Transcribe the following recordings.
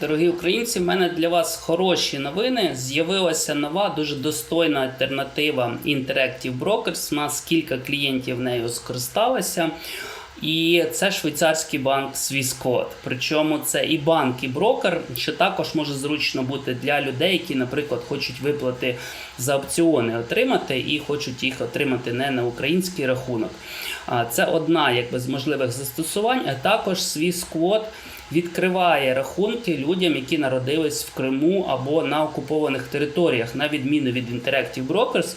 Дорогі українці, в мене для вас хороші новини. З'явилася нова, дуже достойна альтернатива Interactive Brokers. У нас кілька клієнтів нею скористалися. І це швейцарський банк Swissquote. Причому це і банк, і брокер, що також може зручно бути для людей, які, наприклад, хочуть виплати за опціони отримати і хочуть їх отримати не на український рахунок. А Це одна якби, з можливих застосувань, а також Swissquote відкриває рахунки людям, які народились в Криму або на окупованих територіях, на відміну від Interactive Brokers.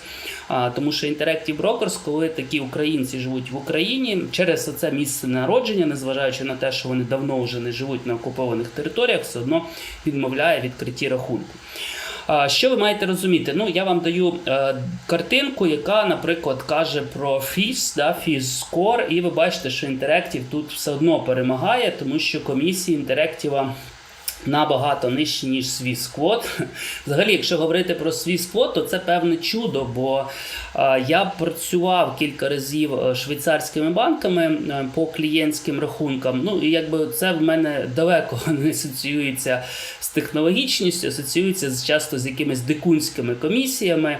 Тому що Interactive Brokers, коли такі українці живуть в Україні, через це місце народження, незважаючи на те, що вони давно вже не живуть на окупованих територіях, все одно відмовляє відкритті рахунку. Що ви маєте розуміти? Ну, я вам даю е, картинку, яка, наприклад, каже про FIS, да, FIS Score, і ви бачите, що Interactive тут все одно перемагає, тому що комісії Interactive набагато нижчі, ніж Swissquote. Взагалі, якщо говорити про Swissquote, то це певне чудо, бо е, я працював кілька разів е, швейцарськими банками е, по клієнтським рахункам. Ну і якби це в мене далеко не асоціюється з технологічністю, асоціюється часто з якимись дикунськими комісіями,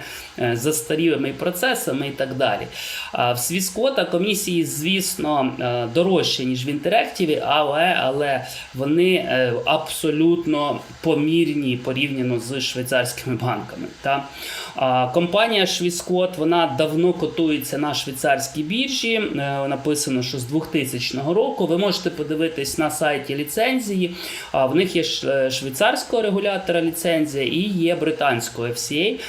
застарілими процесами і так далі. В Swissquote комісії, звісно, е, дорожчі, ніж в Interactive, але, але вони е, абсолютно помірні порівняно з швейцарськими банками. Та? Компанія Swissquote, вона давно котується на швейцарській біржі. Е, Написано, що з 2000 року. Ви можете подивитись на сайті ліцензії. В них є е, швейцарського регулятора ліцензія і є британського FCA.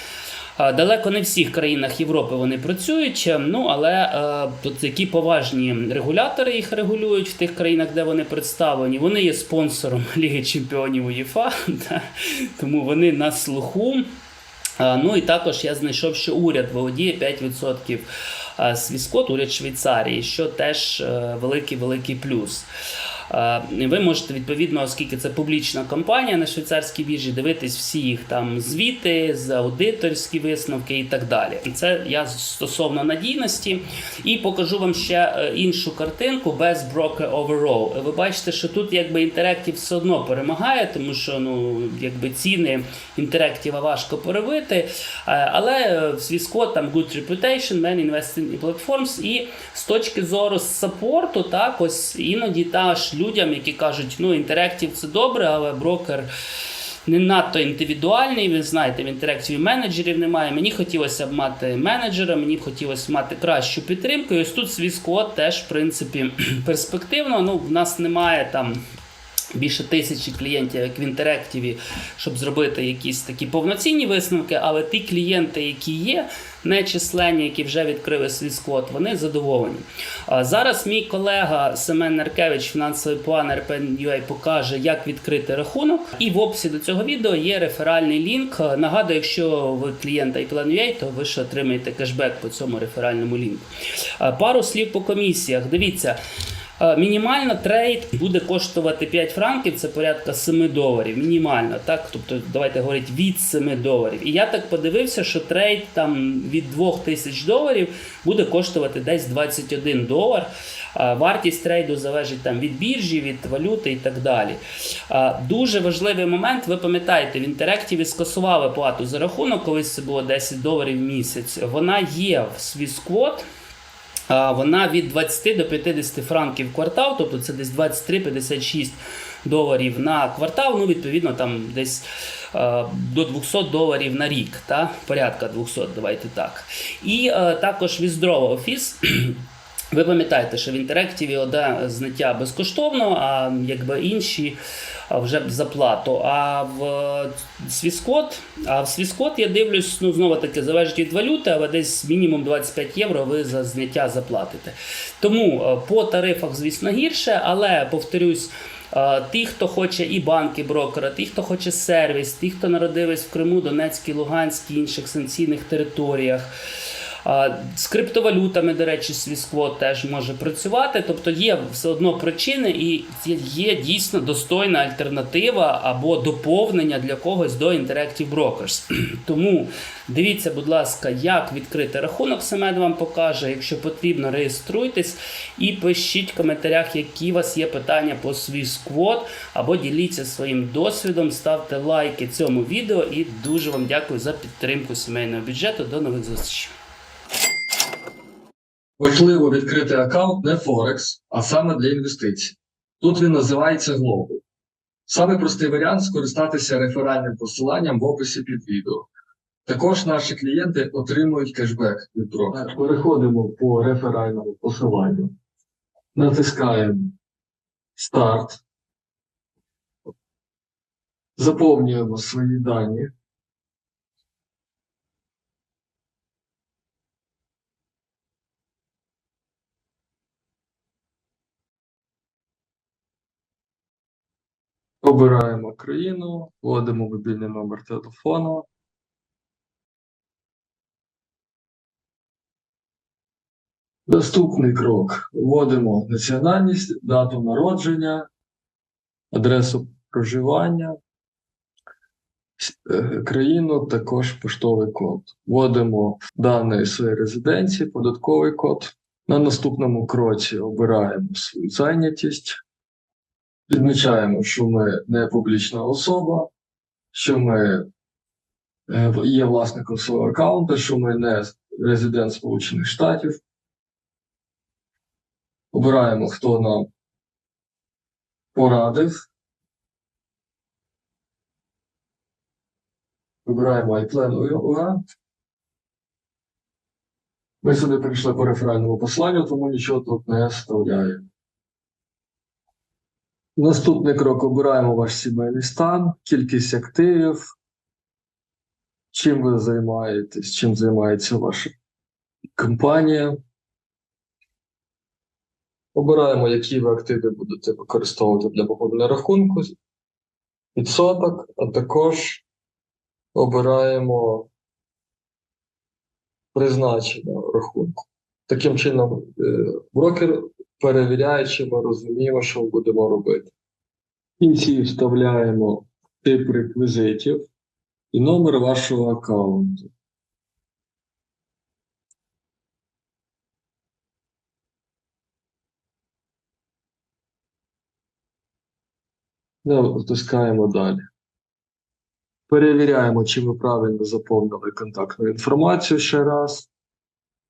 А, Далеко не в всіх країнах Європи вони працюють, е, ну але е, тут такі поважні регулятори їх регулюють в тих країнах, де вони представлені. Вони є спонсором Ліги Чемпіонів УЄФА, тому вони на слуху. Ну і також я знайшов, що уряд володіє 5% а, Свіскот, уряд Швейцарії, що теж е, великий великий плюс. І Ви можете відповідно, оскільки це публічна компанія на швейцарській біржі, дивитись всі їх там звіти, аудиторські висновки і так далі. Це я стосовно надійності. І покажу вам ще е, іншу картинку без broker overall. Ви бачите, що тут якби Interactive все одно перемагає, тому що ну якби ціни Interactive важко перебити. Е, Але е, в там good reputation, many investing platforms. І з точки зору саппорту, так ось іноді та теж людям, які кажуть, ну інтерактів це добре, але брокер. Не надто індивідуальний, ви знаєте, в інтеракції менеджерів немає. Мені хотілося б мати менеджера, мені б хотілося мати кращу підтримку. І ось тут свій склад теж, в принципі, перспективно. Ну, в нас немає там більше тисячі клієнтів, як в інтерактиві, щоб зробити якісь такі повноцінні висновки, але ті клієнти, які є, нечисленні, які вже відкрили свій склад, вони задоволені. А зараз мій колега Семен Наркевич, фінансовий планер PNUA, покаже, як відкрити рахунок. І в описі до цього відео є реферальний лінк. Нагадую, якщо ви клієнта iPlan.ua, то ви ще отримаєте кешбек по цьому реферальному лінку. Пару слів по комісіях. Дивіться. Е, Мінімально трейд буде коштувати 5 франків, це порядка 7 доларів. Мінімально, так? Тобто, давайте говорити від 7 доларів. І я так подивився, що трейд там від 2 тисяч доларів буде коштувати десь 21 долар. Е, Вартість трейду залежить там від біржі, від валюти і так далі. Е, Дуже важливий момент. Ви пам'ятаєте, в Interactive скасували плату за рахунок, колись це було 10 доларів в місяць. Вона є в Swissquote. А, Вона від 20 до 50 франків квартал, тобто це десь 23-56 доларів на квартал, ну відповідно там десь е, до 200 доларів на рік, та? порядка 200, давайте так. І е, також Віздрово Office. Ви пам'ятаєте, що в інтерактиві одне зняття безкоштовно, а якби інші вже за плату. А в Swissquote, а в Swissquote я дивлюсь, ну знову таки залежить від валюти, але десь мінімум 25 євро ви за зняття заплатите. Тому е, по тарифах, звісно, гірше, але повторюсь. е, Ті, хто хоче і банки, брокера, ті, хто хоче сервіс, ті, хто народились в Криму, Донецькій, Луганській, інших санкційних територіях. З криптовалютами, до речі, Swissquote теж може працювати. Тобто є все одно причини і є- дійсно достойна альтернатива або доповнення для когось до Interactive Brokers. Тому дивіться, будь ласка, як відкрити рахунок. Семен вам покаже. Якщо потрібно, реєструйтесь і пишіть в коментарях, які у вас є питання по Swissquote, або діліться своїм досвідом, ставте лайки цьому відео і дуже вам дякую за підтримку сімейного бюджету. До нових зустрічей. Важливо відкрити аккаунт не Форекс, а саме для інвестицій. Тут він називається Global. Саме простий варіант скористатися реферальним посиланням в описі під відео. Також наші клієнти отримують кешбек від брокера. Переходимо по реферальному посиланню, натискаємо Старт, заповнюємо свої дані. Обираємо країну, вводимо мобільний номер телефону. Наступний крок. Вводимо національність, дату народження, адресу проживання, е, країну, також поштовий код. Вводимо дані своєї резиденції, податковий код. На наступному кроці обираємо свою зайнятість. Відмічаємо, що ми не публічна особа, що ми е, є власником свого аккаунту, що ми не резидент Сполучених Штатів. Обираємо, хто нам порадив. Вибираємо iPlan UA. Ми сюди прийшли по реферальному посланню, тому нічого тут не вставляємо. Наступний крок обираємо ваш сімейний стан, кількість активів, чим ви займаєтесь, чим займається ваша компанія. Обираємо, які ви активи будете використовувати для поповнення рахунку, відсоток, а також обираємо призначення рахунку. Таким чином, е, брокер перевіряє, чи ми розуміємо, що ми будемо робити. В кінці вставляємо тип реквізитів і номер вашого аккаунту. Натискаємо далі. Перевіряємо, чи ми правильно заповнили контактну інформацію ще раз.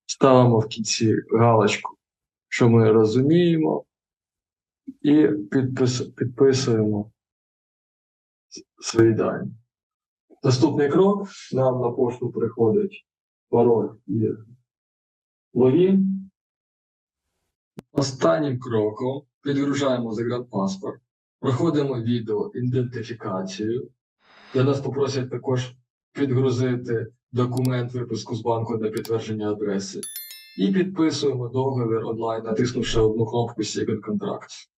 Ставимо в кінці галочку, що ми розуміємо, і підпис, підписуємо свої дані. Наступний крок нам на пошту приходить пароль і логін. Останнім кроком підгружаємо загранпаспорт, проходимо відео ідентифікацію, де нас попросять також підгрузити документ випуску з банку для підтвердження адреси. І підписуємо договір онлайн, натиснувши одну кнопку Second Contract.